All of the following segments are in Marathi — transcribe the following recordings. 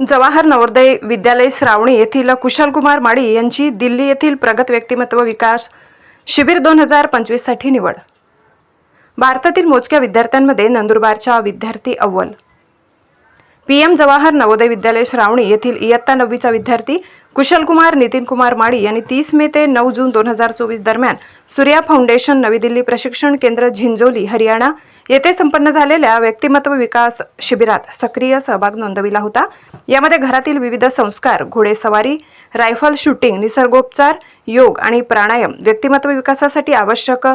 जवाहर नवोदय विद्यालय श्रावणी येथील कुशलकुमार माळी यांची दिल्ली येथील प्रगत व्यक्तिमत्व विकास शिबिर दोन हजार पंचवीससाठी निवड. भारतातील मोजक्या विद्यार्थ्यांमध्ये नंदुरबारच्या विद्यार्थी अव्वल. पी एम जवाहर नवोदय विद्यालय श्रावणी येथील इयत्ता नववीचा विद्यार्थी कुशलकुमार नितीन कुमार माळी यांनी तीस मे ते नऊ जून दोन हजार चोवीस दरम्यान सूर्या फाउंडेशन नवी दिल्ली प्रशिक्षण केंद्र झिंजोली हरियाणा येथे संपन्न झालेल्या व्यक्तिमत्व विकास शिबिरात सक्रिय सहभाग नोंदविला होता. यामध्ये घरातील विविध संस्कार घोडेसवारी रायफल शूटिंग निसर्गोपचार योग आणि प्राणायाम व्यक्तिमत्व विकासासाठी आवश्यक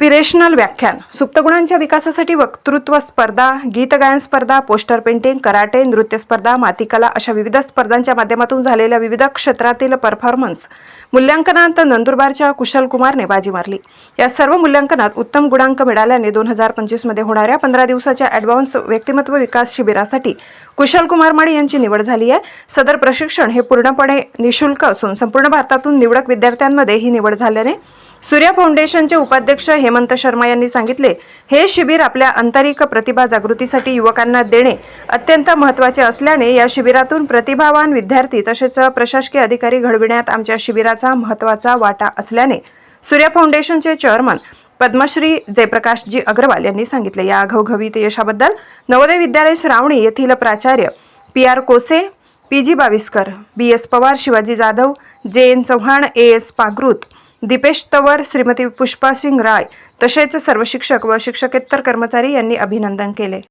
इन्स्पिरेशनल व्याख्यान. सुप्तगुणांच्या विकासासाठी वक्तृत्व स्पर्धा गीतगायन स्पर्धा पोस्टर पेंटिंग कराटे नृत्य स्पर्धा मातीकला अशा विविध स्पर्धांच्या माध्यमातून झालेल्या विविध क्षेत्रातील परफॉर्मन्स मूल्यांकनात नंदुरबारच्या कुशल कुमारने बाजी मारली. या सर्व मूल्यांकनात उत्तम गुणांक मिळाल्याने दोन हजार पंचवीसमध्ये होणाऱ्या पंधरा दिवसाच्या ॲडव्हान्स व्यक्तिमत्व विकास शिबिरासाठी कुशल कुमार माळी यांची निवड झाली आहे. सदर प्रशिक्षण हे पूर्णपणे निशुल्क असून संपूर्ण भारतातून निवडक विद्यार्थ्यांमध्ये ही निवड झाल्याने सूर्या फाउंडेशनचे उपाध्यक्ष हेमंत शर्मा यांनी सांगितले हे शिबिर आपल्या आंतरिक प्रतिभा जागृतीसाठी युवकांना देणे अत्यंत महत्त्वाचे असल्याने या शिबिरातून प्रतिभावान विद्यार्थी तसेच प्रशासकीय अधिकारी घडविण्यात आमच्या शिबिराचा महत्त्वाचा वाटा असल्याने सूर्या फाउंडेशनचे चेअरमन पद्मश्री जयप्रकाशजी अग्रवाल यांनी सांगितले. या घवघवीत यशाबद्दल नवोदय विद्यालय श्रावणी येथील प्राचार्य P R Kose P G Baviskar B S Pawar Shivaji Jadhav J N Chavan A S Pagrut Dipesh Tawar Shrimati Pushpa Singh Rai तसेच सर्व शिक्षक व शिक्षकेतर कर्मचारी यांनी अभिनंदन केले.